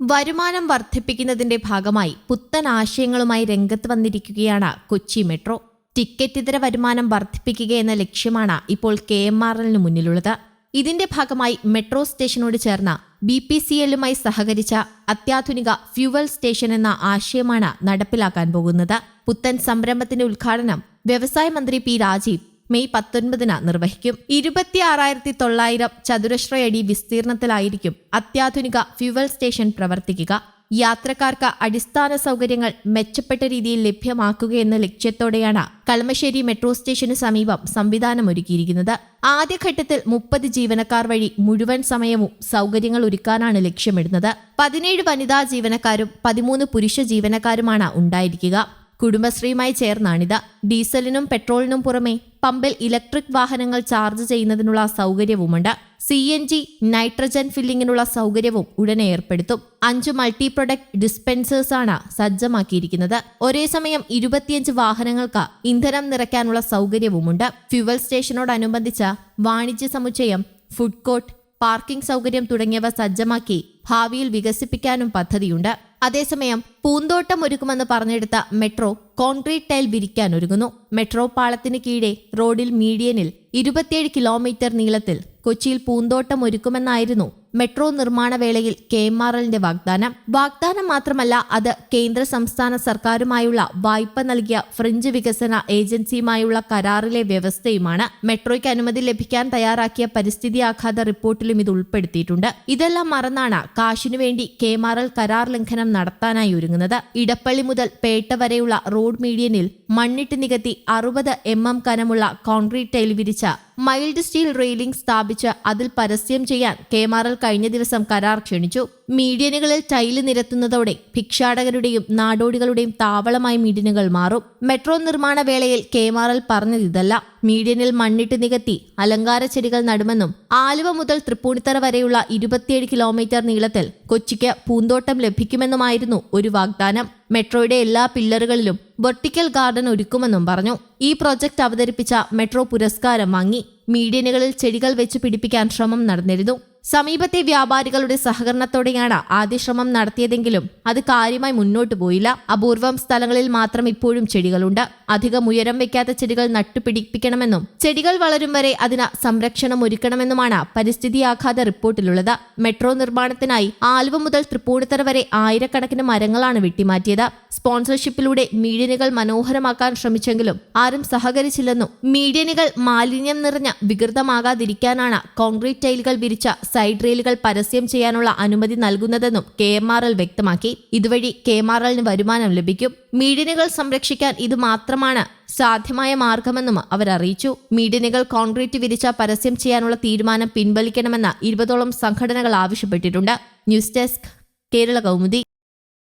വരുമാനം വർദ്ധിപ്പിക്കുന്നതിന്റെ ഭാഗമായി പുത്തൻ ആശയങ്ങളുമായി രംഗത്ത് വന്നിരിക്കുകയാണ് കൊച്ചി മെട്രോ. ടിക്കറ്റ് ഇതര വരുമാനം വർദ്ധിപ്പിക്കുക എന്ന ലക്ഷ്യമാണ് ഇപ്പോൾ കെ എം ആർ എല്ലിന് മുന്നിലുള്ളത്. ഇതിന്റെ ഭാഗമായി മെട്രോ സ്റ്റേഷനോട് ചേർന്ന ബി പി സി എല്ലുമായി സഹകരിച്ച അത്യാധുനിക ഫ്യൂവൽ സ്റ്റേഷൻ എന്ന ആശയമാണ് നടപ്പിലാക്കാൻ പോകുന്നത്. പുത്തൻ സംരംഭത്തിന്റെ ഉദ്ഘാടനം വ്യവസായ മന്ത്രി പി രാജീവ് മെയ് പത്തൊൻപതിന് നിർവഹിക്കും. ഇരുപത്തി ആറായിരത്തി തൊള്ളായിരം ചതുരശ്രയടി വിസ്തീർണത്തിലായിരിക്കും അത്യാധുനിക ഫ്യുവൽ സ്റ്റേഷൻ പ്രവർത്തിക്കുക. യാത്രക്കാർക്ക് അടിസ്ഥാന സൗകര്യങ്ങൾ മെച്ചപ്പെട്ട രീതിയിൽ ലഭ്യമാക്കുകയെന്ന ലക്ഷ്യത്തോടെയാണ് കളമശ്ശേരി മെട്രോ സ്റ്റേഷന് സമീപം സംവിധാനമൊരുക്കിയിരിക്കുന്നത്. ആദ്യഘട്ടത്തിൽ മുപ്പത് ജീവനക്കാർ വഴി മുഴുവൻ സമയവും സൗകര്യങ്ങൾ ഒരുക്കാനാണ് ലക്ഷ്യമിടുന്നത്. പതിനേഴ് വനിതാ ജീവനക്കാരും പതിമൂന്ന് പുരുഷ ജീവനക്കാരുമാണ് ഉണ്ടായിരിക്കുക. കുടുംബശ്രീയുമായി ചേർന്നാണിത്. ഡീസലിനും പെട്രോളിനും പുറമെ പമ്പിൽ ഇലക്ട്രിക് വാഹനങ്ങൾ ചാർജ് ചെയ്യുന്നതിനുള്ള സൗകര്യവുമുണ്ട്. സി എൻ ജി നൈട്രജൻ ഫില്ലിങ്ങിനുള്ള സൗകര്യവും ഉടനെ ഏർപ്പെടുത്തും. അഞ്ച് മൾട്ടി പ്രൊഡക്റ്റ് ഡിസ്പെൻസേഴ്സാണ് സജ്ജമാക്കിയിരിക്കുന്നത്. ഒരേ സമയം ഇരുപത്തിയഞ്ച് വാഹനങ്ങൾക്ക് ഇന്ധനം നിറയ്ക്കാനുള്ള സൗകര്യവുമുണ്ട്. ഫ്യുവൽ സ്റ്റേഷനോടനുബന്ധിച്ച വാണിജ്യ സമുച്ചയം ഫുഡ് കോർട്ട് പാർക്കിംഗ് സൗകര്യം തുടങ്ങിയവ സജ്ജമാക്കി ഭാവിയിൽ വികസിപ്പിക്കാനും പദ്ധതിയുണ്ട്. അതേസമയം പൂന്തോട്ടം ഒരുക്കുമെന്ന് പറഞ്ഞെടുത്ത മെട്രോ കോൺക്രീറ്റ് ടൈൽ വിരിക്കാൻ ഒരുങ്ങുന്നു. മെട്രോ പാളത്തിന് കീഴെ റോഡിൽ മീഡിയനിൽ ഇരുപത്തിയേഴ് കിലോമീറ്റർ നീളത്തിൽ കൊച്ചിയിൽ പൂന്തോട്ടം ഒരുക്കുമെന്നായിരുന്നു മെട്രോ നിർമ്മാണ വേളയിൽ കെ എം ആർ എല്ലിന്റെ വാഗ്ദാനം. വാഗ്ദാനം മാത്രമല്ല അത് കേന്ദ്ര സംസ്ഥാന സർക്കാരുമായുള്ള വായ്പ നൽകിയ ഫ്രഞ്ച് വികസന ഏജൻസിയുമായുള്ള കരാറിലെ വ്യവസ്ഥയുമാണ് മെട്രോയ്ക്ക് അനുമതി ലഭിക്കാൻ തയ്യാറാക്കിയ പരിസ്ഥിതി ആഘാത റിപ്പോർട്ടിലും ഇത് ഉൾപ്പെടുത്തിയിട്ടുണ്ട്. ഇതെല്ലാം മറന്നാണ് കാശിനു വേണ്ടി കെ എം ആർ എൽ കരാർ ലംഘനം നടത്താനായി ഒരുങ്ങുന്നത്. ഇടപ്പള്ളി മുതൽ പേട്ട വരെയുള്ള റോഡ് മീഡിയനിൽ മണ്ണിട്ട് നികത്തി അറുപത് എം എം കനമുള്ള കോൺക്രീറ്റ് ടൈൽ വിരിച്ച മൈൽഡ് സ്റ്റീൽ റെയിലിംഗ് സ്ഥാപിച്ച് അതിൽ പരസ്യം ചെയ്യാൻ കെ എം ആർ എൽ കഴിഞ്ഞ ദിവസം കരാർ ക്ഷണിച്ചു. മീഡിയനുകളിൽ ടൈൽ നിരത്തുന്നതോടെ ഭിക്ഷാടകരുടെയും നാടോടികളുടെയും താവളമായി മീഡിയനുകൾ മാറും. മെട്രോ നിർമ്മാണ വേളയിൽ കെ എം ആർ എൽ പറഞ്ഞതിതല്ല മീഡിയനിൽ മണ്ണിട്ട് നികത്തി അലങ്കാര ചെടികൾ നടുമെന്നും ആലുവ മുതൽ തൃപ്പൂണിത്തറ വരെയുള്ള ഇരുപത്തിയേഴ് കിലോമീറ്റർ നീളത്തിൽ കൊച്ചിക്ക് പൂന്തോട്ടം ലഭിക്കുമെന്നുമായിരുന്നു ഒരു വാഗ്ദാനം. മെട്രോയുടെ എല്ലാ പില്ലറുകളിലും വെർട്ടിക്കൽ ഗാർഡൻ ഒരുക്കുമെന്നും പറഞ്ഞു. ഈ പ്രോജക്റ്റ് അവതരിപ്പിച്ച മെട്രോ പുരസ്കാരം വാങ്ങി. മീഡിയനുകളിൽ ചെടികൾ വെച്ച് പിടിപ്പിക്കാൻ ശ്രമം നടന്നിരുന്നു. സമീപത്തെ വ്യാപാരികളുടെ സഹകരണത്തോടെയാണ് ആദ്യ ശ്രമം നടത്തിയതെങ്കിലും അത് കാര്യമായി മുന്നോട്ടു പോയില്ല. അപൂർവം സ്ഥലങ്ങളിൽ മാത്രം ഇപ്പോഴും ചെടികളുണ്ട്. അധികം ഉയരം വെക്കാത്ത ചെടികൾ നട്ടുപിടിപ്പിക്കണമെന്നും ചെടികൾ വളരും വരെ അതിന് സംരക്ഷണം ഒരുക്കണമെന്നുമാണ് പരിസ്ഥിതി ആഘാത റിപ്പോർട്ടിലുള്ളത്. മെട്രോ നിർമ്മാണത്തിനായി ആലുവ മുതൽ തൃപ്പൂണിത്തറ വരെ ആയിരക്കണക്കിന് മരങ്ങളാണ് വെട്ടിമാറ്റിയത്. സ്പോൺസർഷിപ്പിലൂടെ മീഡിയനുകൾ മനോഹരമാക്കാൻ ശ്രമിച്ചെങ്കിലും ആരും സഹകരിച്ചില്ലെന്നും മീഡിയനുകൾ മാലിന്യം നിറഞ്ഞ വികൃതമാകാതിരിക്കാനാണ് കോൺക്രീറ്റ് ടൈലുകൾ വിരിച്ച സൈഡ് റെയിലുകൾ പരസ്യം ചെയ്യാനുള്ള അനുമതി നൽകുന്നതെന്നും കെ എം ആർ എൽ വ്യക്തമാക്കി. ഇതുവഴി കെ എം ആർ എല്ലിന് വരുമാനം ലഭിക്കും. മീഡിയനുകൾ സംരക്ഷിക്കാൻ ഇത് മാത്രമാണ് സാധ്യമായ മാർഗമെന്നും അവർ അറിയിച്ചു. മീഡിയനുകൾ കോൺക്രീറ്റ് വിരിച്ച പരസ്യം ചെയ്യാനുള്ള തീരുമാനം പിൻവലിക്കണമെന്ന് ഇരുപതോളം സംഘടനകൾ ആവശ്യപ്പെട്ടിട്ടുണ്ട്. News desk Kerala Kaumudi.